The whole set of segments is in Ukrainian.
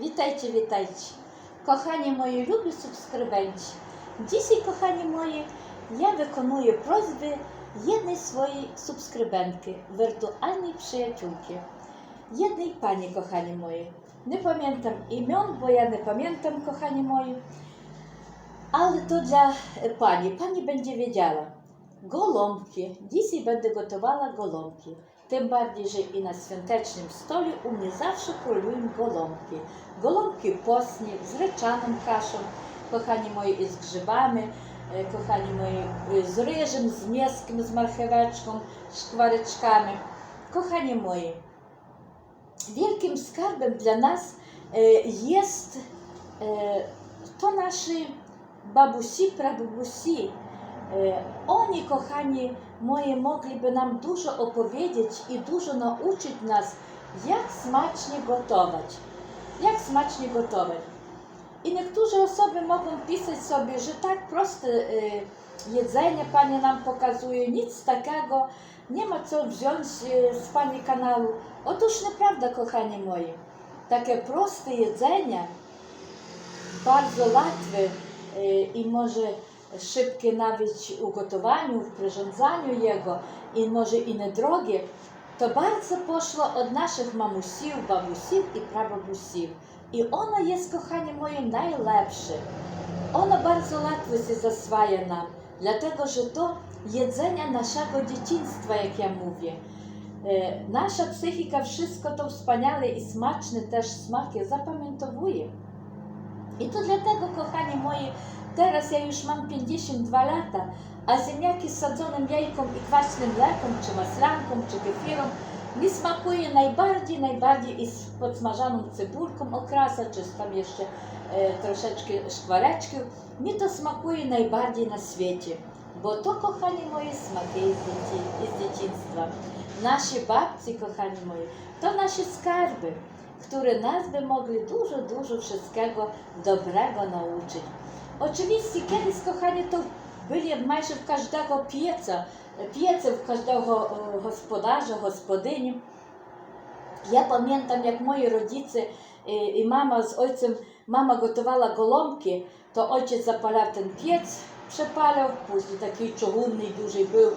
Witajcie, witajcie. Kochani moi lubi subskrybenci. Dzisiaj, kochani moi, ja wykonuję prośbę jednej swojej subskrybentki, wirtualnej przyjaciółki. Jednej pani, kochani moi. Nie pamiętam imion, bo ja nie pamiętam, kochani moi. Ale to dla e, pani. Pani będzie wiedziała. Golomki. Dzisiaj będę gotowała golomki. Тим бардіже і на святечнім столі умнізавши кролюємо голомки. Голомки посні, з речаним кашем, кохані мої із грибами, е, кохані мої е, з рижем, з м'яским, з мархевечком, шкваричками. Кохані мої, великим скарбом для нас е, є то наші бабусі, прабабусі. E, oni, kochani moje, mogliby nam dużo opowiedzieć i dużo nauczyć nas, jak smacznie gotować. Jak smacznie gotować. I niektóre osoby mogą pisać sobie, że tak proste e, jedzenie Pani nam pokazuje, nic takiego, nie ma co wziąć e, z Pani kanału. Otóż nieprawda, kochani moi. Takie proste jedzenie, bardzo łatwe i może szybkie nawet w gotowaniu, w przyrządzaniu jego i może inne drogi, to bardzo poszło od naszych mamusiów, babusiów i prababusiów. I ono jest, kochanie moje, najlepsze. Ono bardzo łatwo się zaswaja nam, dlatego że to jedzenie naszego dzieciństwa, jak ja mówię. E, nasza psychika wszystko to wspaniale i smaczne też smaki zapamiętowuje. I to dlatego, kochanie moje, Teraz ja już mam 52 lata, a ziemniaki z sadzonym jajką i kwaśnym mlekiem, czy maslanką, czy kefirą mi smakuje najbardziej, najbardziej i z podsmażaną cebulką okrasa, czy tam jeszcze e, troszeczkę szkwareczki. Mi to smakuje najbardziej na świecie, bo to, kochani moi smakuje z, dzieci, z dzieciństwa. Nasze babci, kochani moi, to nasze skarby, które nas by mogli dużo, dużo wszystkiego dobrego nauczyć. Oczywiście kiedyś, kochani, to byli майже w każdego pieca, piecy w każdego gospodarza, gospodyni. Ja pamiętam, jak moi rodzice i, i mama z ojcem, mama gotowała голомки, to ojciec zapalał ten piec, przepalał, później taki czugунний duży był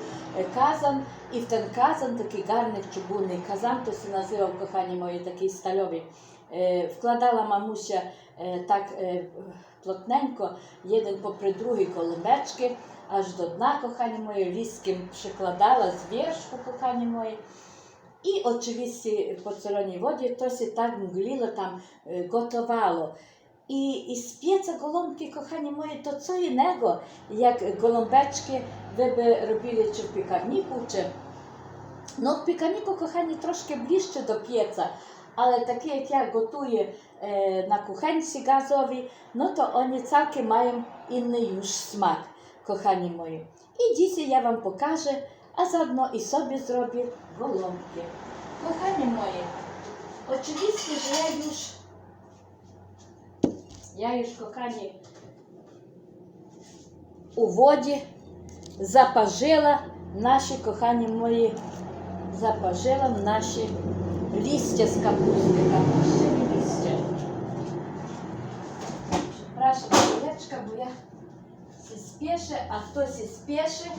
kazan i w ten kazan, taki garnek czugунний kazan, to się nazywał, kochani moi, taki stalowy. Е, вкладала мамуся е, так е, плотненько, один попри другий колебечки, аж до дна кохання моє, ліским прикладала зверху кохання моє. І, очевидно, в порцеленій воді то сі так мгліло, там готувало. І, і сп'ється голубки, кохані мої, то це інего, як голубечки ви би робили чи в пікарніку, чи... Ну, в пікарніку, кохані, трошки ближче до п'єца, ale takie jak ja gotuję e, na kuchenci gazowej, no to one całkiem mają inny już smak, kochani moi. I dzisiaj ja Wam pokażę, a zaodno i sobie zrobię golonki. Kochani moje, oczywiście, że ja już, ja już, kochani, у воді запажила наші, кохані мої, запажила наші листя з капусти, капусти і листя. Прошу колечка, бо я сі спеше, а хто сі спеше,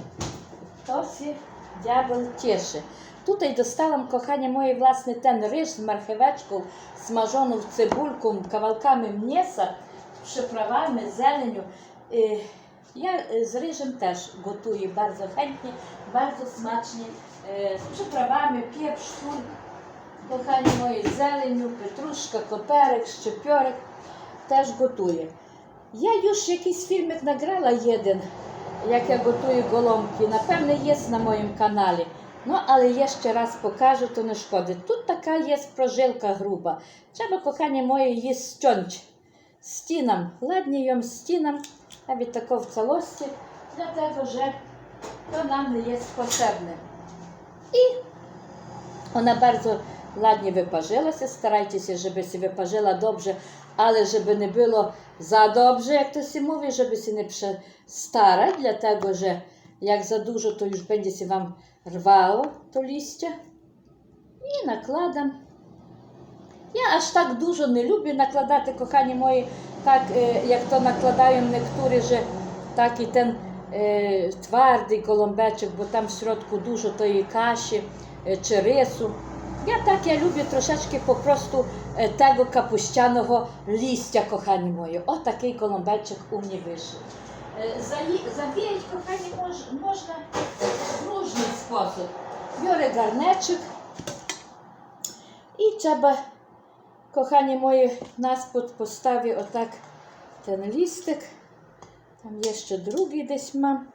то сі дьявол теше. Тут й достала, кохання моє, власне, ten ryż з мархевечку, смажону в цибульку, кавалками м'яса, шифровами, зеленю. Е, я е, з рижем теж готую дуже хентні, дуже смачні, е, з приправами, п'єп, штуль. Кохані мої зеленю, петрушка, коперик, щепьорик теж готує. Я юж якийсь фільмик награла єдин, як я готую голомки. Напевне, є на моєму каналі. Ну, але я ще раз покажу, то не шкодить. Тут така є прожилка груба. Треба, кохані мої, її стьонч. Стінам, ладнім стінам, навіть тако в цілості, для того вже то нам не є потрібне. І вона дуже ладні випажилася, старайтеся, щоб си випажила добре, але щоб не було задобре, як то си мові, щоб си не стара, для того, що як за дуже, то już będzie się Wam rwało to liście. I nakładam. Ja aż tak dużo nie lubię nakładać, kochani moi, tak jak to nakładają niektórzy, że taki ten twardy goląbeczek, bo tam w środku dużo tej kaszy czy rysu. Я так я люблю трошечки попросту того капущаного лістя, кохані мої. Отакий коломбельчик у мені вийшов. Завіять, кохані, можна в ружний спосіб. Бьоре гарнечик. І треба, кохані мої, нас поставлю отак ten лістик. Там є ще другий десь мам,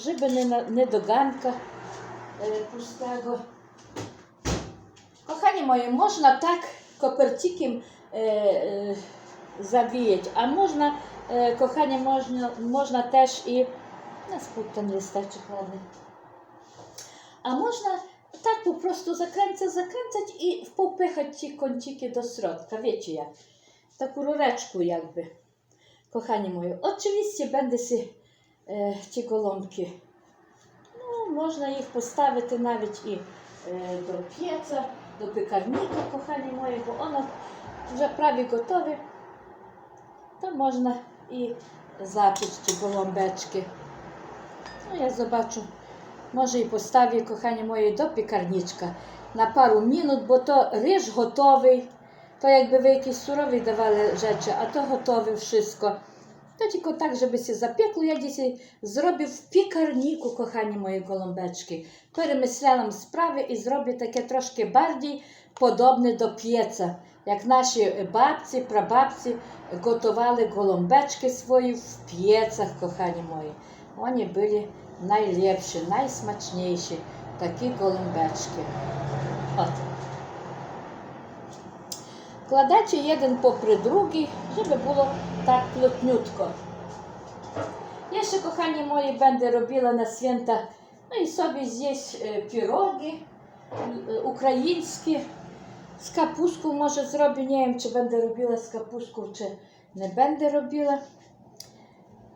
щоб nie do до ганка пустого мої можна так коперчиком э, э, завіяти, а можна, э, кохання, можна, можна теж і Наспут ну, там листачок ладно. А можна так попросту закренцать, закренцать і попихати ті кончики до сродка. Wiecie як? Таку руречку якби. Kochani moi, oczywiście będę się e, ci golonki. No, można ich postawić nawet i do pieca, do piekarnika, kochani moje, bo ono вже prawie gotowe, to można i zapić czy gołąbeczki. No ja zobaczę, może i postawię, kochanie moje, do piekarniczka na пару minut, bo to ryż gotowy, to jakby wy jakieś surowe dawali rzeczy, a to gotowe wszystko. Та тільки так, щоб сі запекло, я дійсно зробив пікарніку, кохані мої голомбечки. Перемисляла справи і зроблю таке трошки барді, подобне до п'єца. Як наші бабці, прабабці готували голомбечки свої в п'єцах, кохані мої. Вони були найліпші, найсмачніші такі голомбечки. От вкладаючи один попри другий, щоб було так плотнютко. Я ще, кохані мої, бенди робила на свята, ну і собі з'їсть е, піроги е, українські. З капуску може зроблю, не знаю, чи бенде робила з капуску, чи не бенде робила,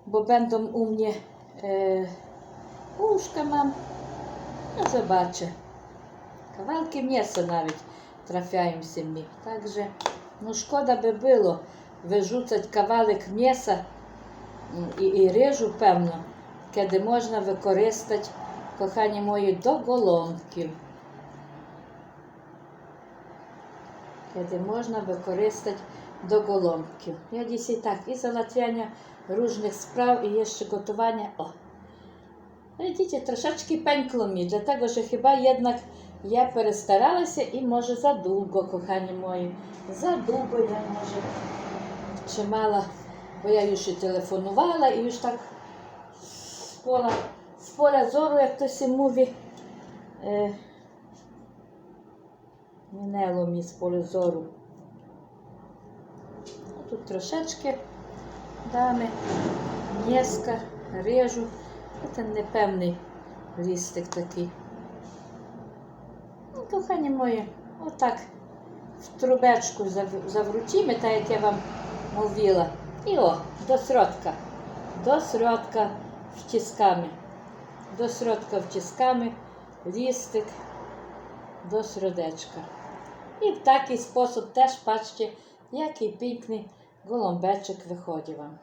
бо бендом у мене е, ушка мам, ну, забачу. Кавалки м'яса навіть трафяємося ми. Так же, ну шкода би було вижуцать кавалик м'яса і, і рижу, певно, де можна використати, кохані мої, до голонків. Де можна використати до голонків. Я дійсно так, і залатвяння ружних справ, і є ще готування. О! Видите, трошечки пенькло мені, для того, що хіба, єднак я перестаралася і, може, задовго, кохані мої. Задовго я, може, чимала, бо я їй ще телефонувала і ж так з поля, з поля зору, як хтось мові, е, мінело мені з поля зору. Ну, тут трошечки дами, м'єска, режу. Це непевний лістик такий кохання моє, отак в трубечку завручимо, та як я вам мовила. І о, до сродка, до сродка втісками, до сродка втісками, лістик до сродечка. І в такий спосіб теж бачите, який пікний голомбечик виходить вам.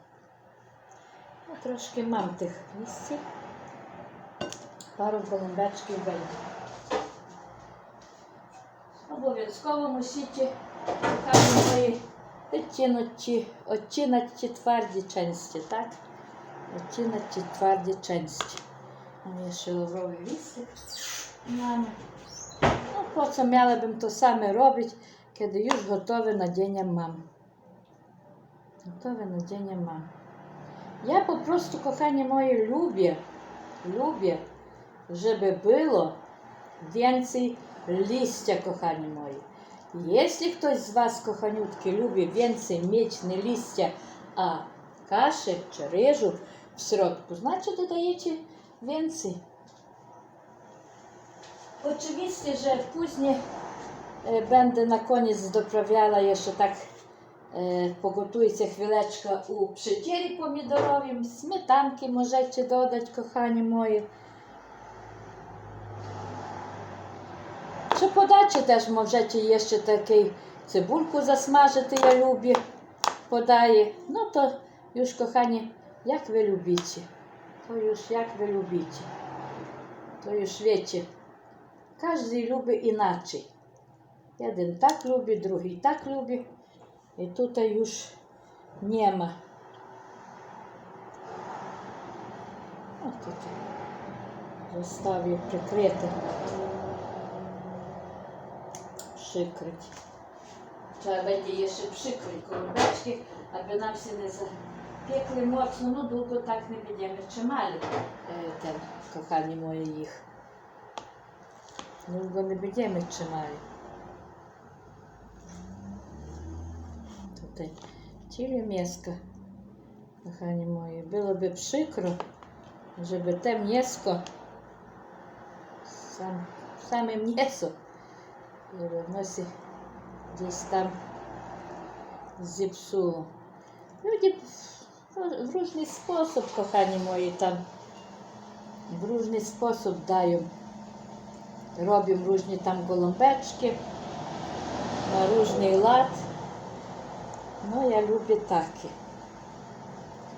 Ну, трошки мам тих місців, пару голомбечків вийде обов'язково мусите відтіночі, відтіночі тверді ченсті, так? Відтіночі тверді ченсті. Мені ще лавровий лісик. Мама. Ну, потім мала бим то саме робити, коли już готове надіння мам. Готове надіння мам. Я попросту, kochani moi, lubię, lubię, żeby było więcej листя, кохані мої. Якщо хтось з вас, коханютки, любить венці, меч, не листя, а каші чи рижу в сиротку, значить додаєте венці. Oczywiście, że później będę na koniec doprawiała jeszcze tak pogotujcie chwileczkę u przydzieli pomidorowym, smetanki możecie dodać, kochani moje. подачі теж мовжечі є ще такий цибульку засмажити, я люблю, подає. Ну то юж, кохані, як ви любите, то юж як ви любите, то юж віче. Кожен любить інакше. Один так любить, другий так любить. І тут юж нема. Ось тут. Заставлю прикрити пшикрить. Треба її ще пшикрить коробочки, аби нам всі не запекли моцно, ну довго так не підемо. Чималі е, кохані мої їх. Довго ну, не підемо чималі. Тут ціле м'яско, кохані мої, було би пшикро, щоб те м'яско, саме сам м'ясо переносі десь там зіпсуло. Люди ну, ну, в різний спосіб, кохані мої, там, в різний спосіб даю. Робимо різні там голомбечки, на різний лад. Ну, я люблю такі.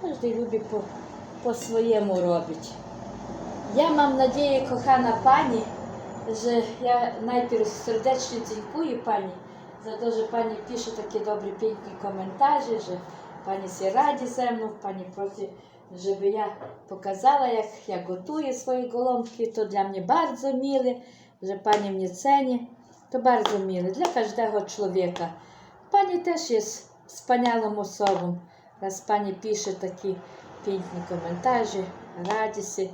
Кожен любить по, по своєму робить. Я мам надію, кохана пані. Же я найперше сердечно дякую пані за те, що пані пише такі добрі пінкі коментарі, що пані сі раді зі мною, пані проти, щоб я показала, як я готую свої голомки, то для мене дуже мили, що пані мені цені, то дуже мили. для кожного чоловіка. Пані теж є спанялим особом, раз пані пише такі пінкі коментарі, радіси,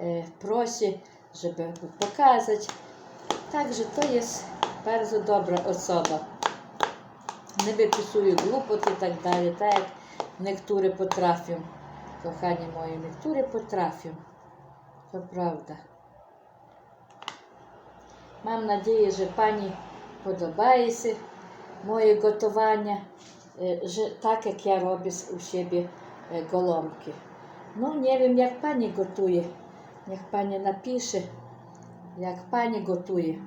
е, просі żeby mu pokazać. Także to jest bardzo dobra osoba. Не виписую глупот і так далі, так як нектури потрафим. Кохані мої, нектури потрафим. Це правда. Мам надію, що пані подобається моє готування, е, так як я роблю у себе голомки. Е, ну, не вім, як пані готує. Як пані напише, як пані готує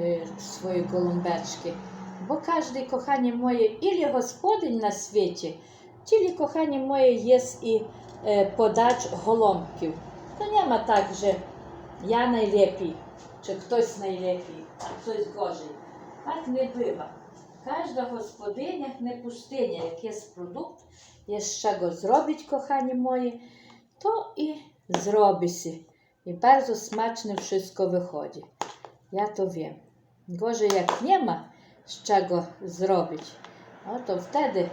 е, свої голубечки. Бо кожен кохання моє, ілі господинь на світі, тілі кохання моє є і е, подач голомків. То ну, нема так же я найлепій, чи хтось найлепій, чи хтось гожий. Так не бива. Кожна господиня не пустиня, якийсь продукт, є з чого зробить, кохані мої, то і zrobi I bardzo smaczne wszystko wychodzi. Ja to wiem. Gorzej jak nie ma z czego zrobić, no to wtedy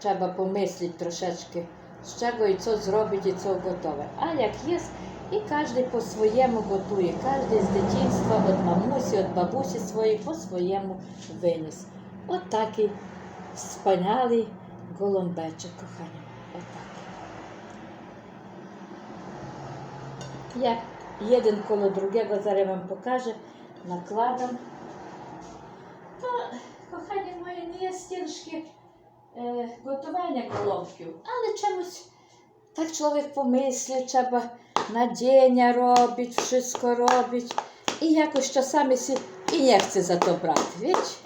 trzeba pomyśleć troszeczkę, z czego i co zrobić i co gotować. A jak jest, i każdy po swojemu готує, Każdy з дитинства від мамусі, від бабусі своєї по своєму виніс. Отакий От вспанялий голомбечик, кохання. Отак. я один коло другого, зараз вам покажу, накладом. То, кохані мої, не є стільки е, готування головків, але чомусь так чоловік помислить, треба надіння робить, все робить. І якось часами сі і не хоче за то брати. Віч?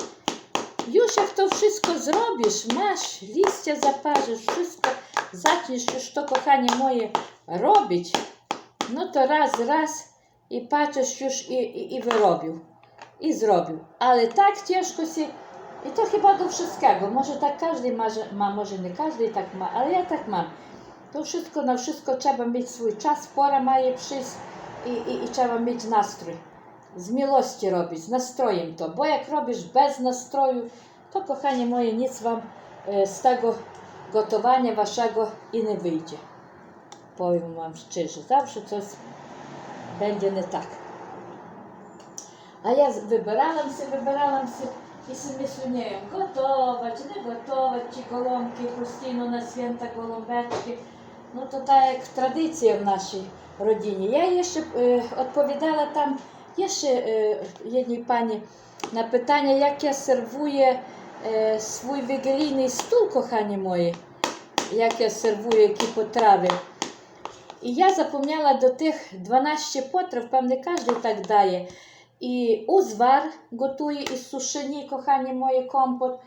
Już jak to wszystko zrobisz, masz liście zaparzysz, wszystko zaczniesz już to, kochanie moje, robić, No to raz, raz i patrzysz już i, i, i wyrobił. I zrobił. Ale tak ciężko się... I to chyba do wszystkiego. Może tak każdy ma, ma może nie każdy tak ma, ale ja tak mam. To wszystko, na wszystko trzeba mieć swój czas, pora ma je przyjść i, i, i trzeba mieć nastrój. Z miłości robić, z nastrojem to. Bo jak robisz bez nastroju, to kochanie moje, nic Wam e, z tego gotowania Waszego i nie wyjdzie. Повім вам щиро, завжди щось буде не так. А я вибиралася, вибиралася і собі сумніваю, готова чи не готова, чи колонки постійно на свята колонбечки. Ну, то так як традиція в нашій родині. Я їй ще відповідала е, там, є ще е, пані на питання, як я сервую е, свій вегелійний стул, кохані мої, як я сервую які потрави. І я запомняла до тих 12 потрав, певне, кожен так дає. І узвар готую із сушені, кохані мої компот.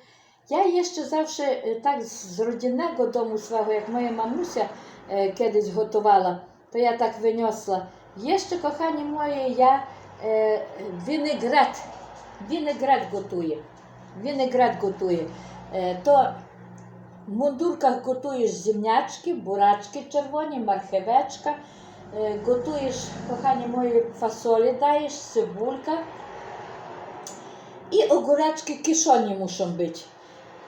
Я є ще завжди е, так з родинного дому свого, як моя мамуся е, кедись готувала, то я так винесла. Є ще, кохані мої, я е, вінегрет, вінегрет готує. Вінегрет готую. Е, то в мундурках готуєш зімнячки, бурачки червоні, мархевечка, е, готуєш, кохані мої, фасолі даєш, цибулька. І огуречки кишоні мушуть бути.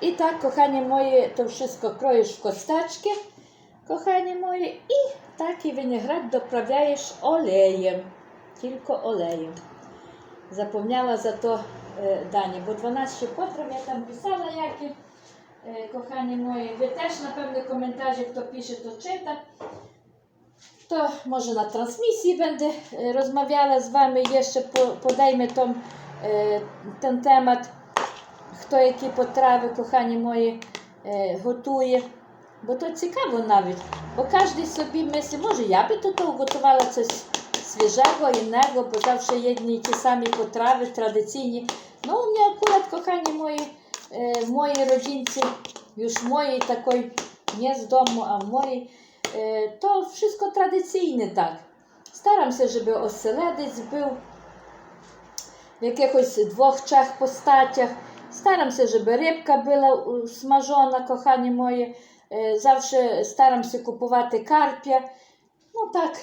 І так, кохані мої, то все кроїш в костечки, кохані мої, і так і винегрет доправляєш олеєм. Тільки олеєм. Запомняла за то е, дані, бо 12 потреб я там писала як які. Е, кохані мої, ви теж, напевне, коментарі, хто пише, то чита. То, може, на трансмісії буде розмовляла з вами, є ще подайме там е, тем темат, хто які потрави, кохані мої, е, готує. Бо то цікаво навіть, бо кожен собі мислить, може, я би тут готувала щось свіжого, інного, бо завжди є ті самі потрави традиційні. Ну, у мене акурат, кохані мої э, мои родzincy, już mojej такой, nie z domu, a mojej, e, to wszystko tradycyjne tak. Staram się, żeby oseledec był w якихось двох trzech postaciach. Staram się, żeby rybka była smażona, kochanie moje. E, zawsze staram się kupować karpia. No tak,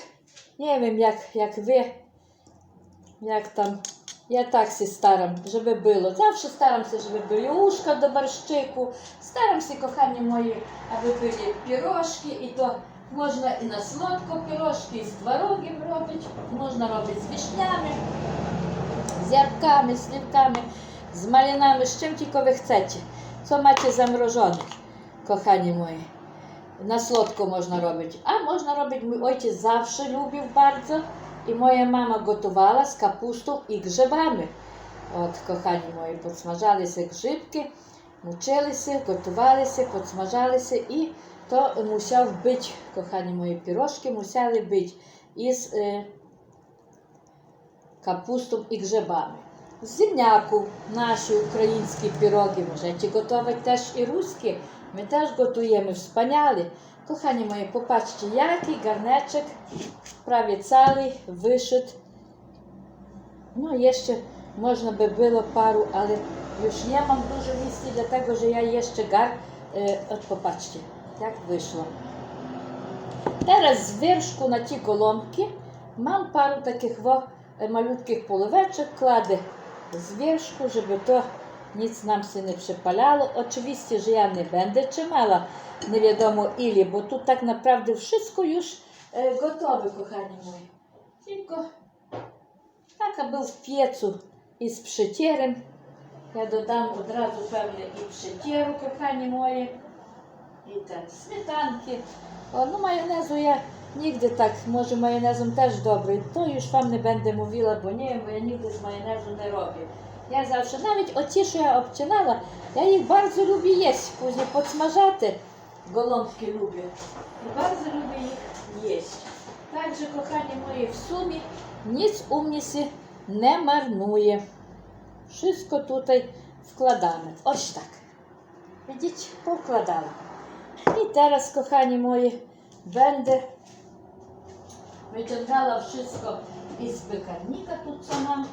nie wiem jak, jak wy, jak tam я так сі старам живе било. Завжди старамся живе ушка до барщику, старамся, кохані мої, аби були пірожки, і то можна і на солодко пірожки, і з творогів робить. можна робити з вішнями, з ябками, з слівками, з малинами, з чим тільки ви хочете. Це маєте заморожене, кохані мої. На сладко можна робити. А можна робити, мій отець завжди любив дуже. I moja mama gotowała z kapustą i grzybami. От, kochani moi, podsmażali się grzybki, muczyli się, gotowali się, podsmażali się i to musiał być, kochani moi, pirożki musiały być із e, капустом і грибами. З зімняку наші українські піроги можете готувати теж і руські, ми теж готуємо, вспаняли. Kochani moje, popatrzcie, jaki garneczek prawie cały wyszedł. No jeszcze można by było paru, ale już nie mam dużo listy, dlatego że ja jeszcze gar... E, Od popatrzcie, jak wyszło. Teraz z wierszku na te kolonki. mam parę takich e, malutkich poleweczek, kładę z wierszku, żeby to nic nam się nie przepalało. Oczywiście, że ja nie będę trzymała nie wiadomo ile, bo tu tak naprawdę wszystko już gotowe, kochani moi. Tylko taka był w piecu i z przycierem. Ja dodam od razu pewnie i przycieru, kochani moje, i tak śmietanki. O, no majonezu ja nigdy tak, może majonezem też dobry. To już Wam nie będę mówiła, bo nie wiem, bo ja nigdy z majonezu nie robię. Ja zawsze, nawet oci, що я обчинала, я їх bardzo lubię jeść, później podsmażaty. Goląbki lubię. Bardzo lubię ich jeść. Także, kochani moje, w sumie nic u mnie się nie marnuje. Wszystko tutaj wkładamy. Oś tak. Widzicie? Pokładamy. I teraz, kochani moje, będę wyciągała wszystko z wykarnika tu, co mam.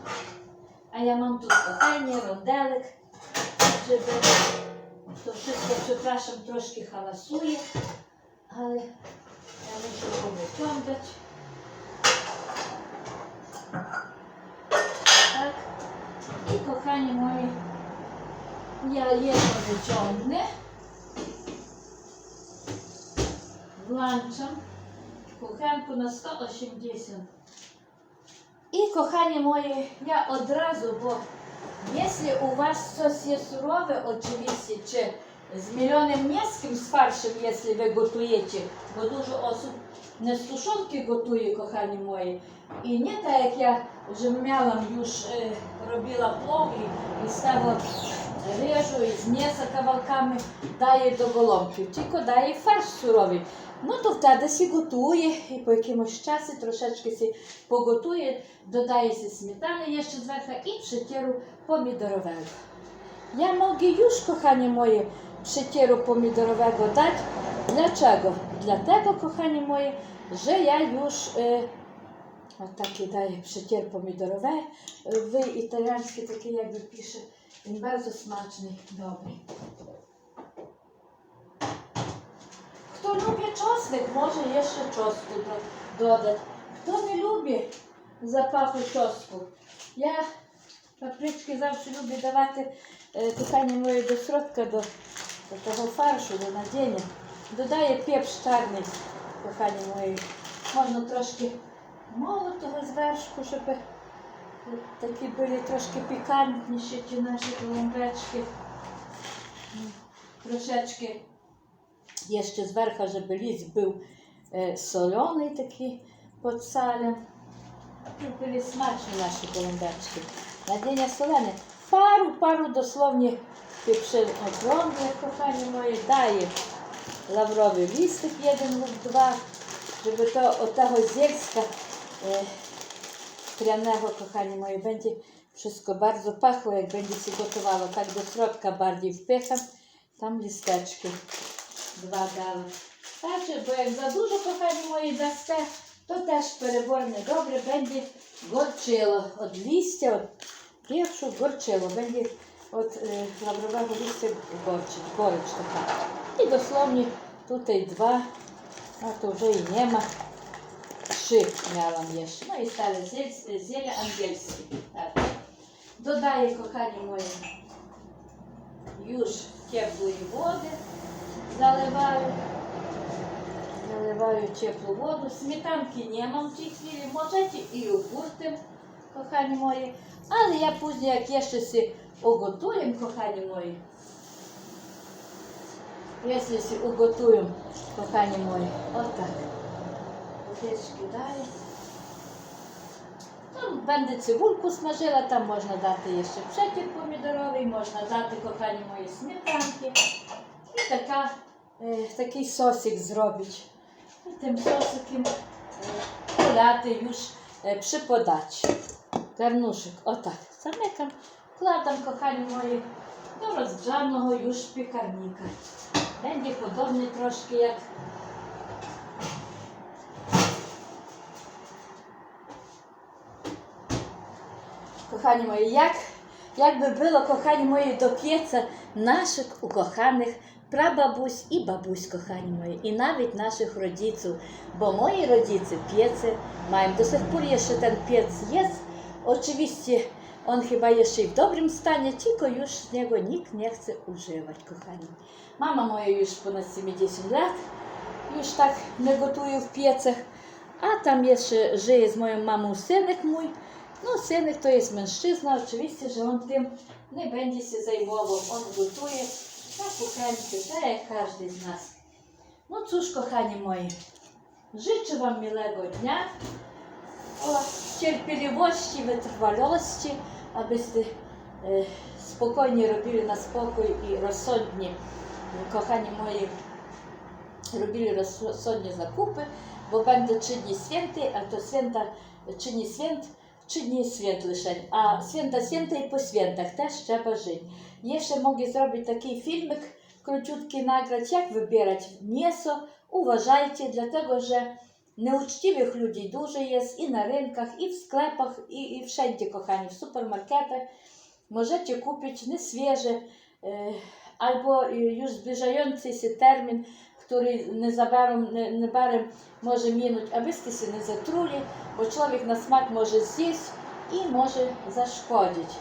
A ja mam tu kochanie, rondelek, żeby то щось я часом трошки халасує, але я мушу повитягнути. Так, і кохані мої, я є повитягне Вланчам кухенку на 180. І кохані мої, я одразу бо. Если у вас все сурове, очевидно, чи з мільйонним м'яским, з фаршем, якщо ви готуєте, бо дуже осіб не з тушонки готує, кохані мої. І не так, як я вже м'яла, ж робила плов і ставила Режу із м'яса кавалками, daje до голомків, тільки daje фарш суровий. Ну, то wtedy się готує і по jakimś часі трошечки się поготує, додає się сметани jeszcze zwercha i przytieru pomidorowego. Ja mogę już, kochani moje, przytieru pomidorowego dać. Dlaczego? Dlatego, kochani moje, że ja już y, o taki daję przycier pomidorowy, w italiański taki jakby pisze Він безосмачний, добрий. Хто любить чосник, може є ще чоску додати. Хто не любить запаху чоску, я папрички завжди люблю давати е, питання моєї до сродка, до, до того фаршу, до надіння. Додає пепш чарний, кохання мої. Можна трошки молотого зверху, щоб такі були трошки пікантніші ті наші коломбечки. Трошечки я ще зверху жабеліць був е, солений такий під салем. Тут ну, були смачні наші коломбечки. Надіння солене. Пару, пару дословних піпшин огромних, кохані мої, дає лавровий лістик, один, ну, два, щоб то отого зельська е, Пряnego, kochani moi, będzie wszystko bardzo pachło, jak będzie się gotowało. Tak do środka bardziej wpycham. Tam listeczki dwa dałam. Znaczy, bo jak za dużo, kochani moi, daste, to też перебор недобре, będzie gorczyło. Od liścia, od pierwszu gorczyło. Będzie od y, labrowego liścia gorczyć, gorycz taka. I dosłownie tutaj dwa, no to już i nie ma шик мелом єш. Ну і ставить зель, зілля ангельське. Так. Додає, кохані мої, юж теплої води, заливаю. Заливаю теплу воду, сметанки нема в цій хвилі, можете і опустимо, кохані мої. Але я пізно, як я щось оготуємо, кохані мої. Якщо оготуємо, кохані мої, отак. Pieczki daj. Tam no, będę cebulku smażyła, tam można dać jeszcze przeciek pomidorowy, można dać, kochani moje, śmietanki. I taka, e, taki sosik zrobić. I tym sosikiem e, polady już e, przypodać. Garnuszek, o tak, zamykam. Kładam, kochani moi, do rozgrzanego już piekarnika. Będzie podobny troszkę jak kochani moi, jak, jakby było, kochani moi, do pieca naszych ukochanych prababuś i babuś, kochani moi, i nawet naszych rodziców, bo moi rodzice piecy mają. До сих пор jeszcze ten piec jest. Oczywiście on chyba jeszcze w dobrym stanie, tylko już z niego nikt nie chce używać, kochani. Mama moja już ponad 70 lat, już tak mnie gotuje w piecach, a tam jeszcze żyje z moją mamą synek mój, Ну, сини, хто є меншизна, очевидно, що він тим не бендіся займовом, он готує так кухеньки, та як кожен з нас. Ну цю ж, кохані мої, życzę Wam miłego dnia oraz cierpliwości, wytrwałości, abyście spokojnie robili na spokój i rozsądnie, kochani moi, robili rozsądnie zakupy, bo będą czyni święty, a to święta czyni święt чи дні свят лишень, а свята свята і по святах теж треба жити. Я ще можу зробити такий фільмик, крутюткий накрат, як вибирати м'ясо, уважайте, для того, що неучтивих людей дуже є і на ринках, і в склепах, і, і всюди, кохані, в супермаркетах. Можете купити не свіже, е, або już zbliżający się termin який не заберем, не, не берем, може мінуть, а вискіси не затрулі, бо чоловік на смак може з'їсть і може зашкодить.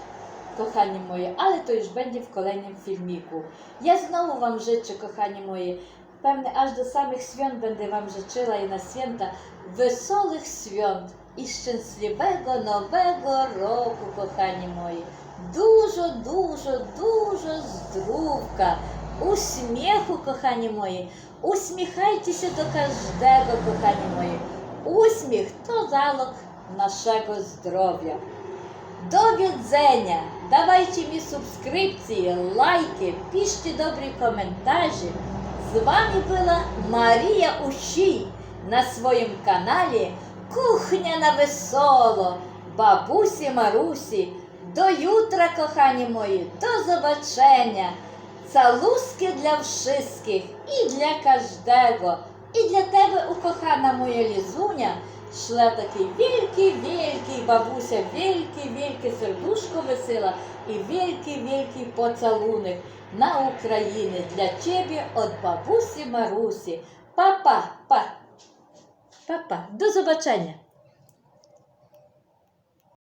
Кохані мої, але то ж бенді в коленнім фільміку. Я знову вам жичу, кохані мої. Певне, аж до самих свят бенди вам жичила і на свята веселих свят і щасливого нового року, кохані мої. Дуже, дуже, дуже здоровка. Усміху, кохані мої. Усміхайтеся до каждого, кохані мої. Усміх то залог нашого здоров'я. До відзення! Давайте мені субскрипції, лайки, пишіть добрі коментарі. З вами була Марія Ущій на своєму каналі Кухня на весело, бабусі Марусі. До ютра, кохані мої, до побачення! Салузки для всіх і для кожного. І для тебе, укохана моя лізуня, шла такий великий вілький бабуся, вілький вілький сердушко весила і великий вілький поцалуник на Україні для тебе от бабусі Марусі. Папа, па, папа, до побачення!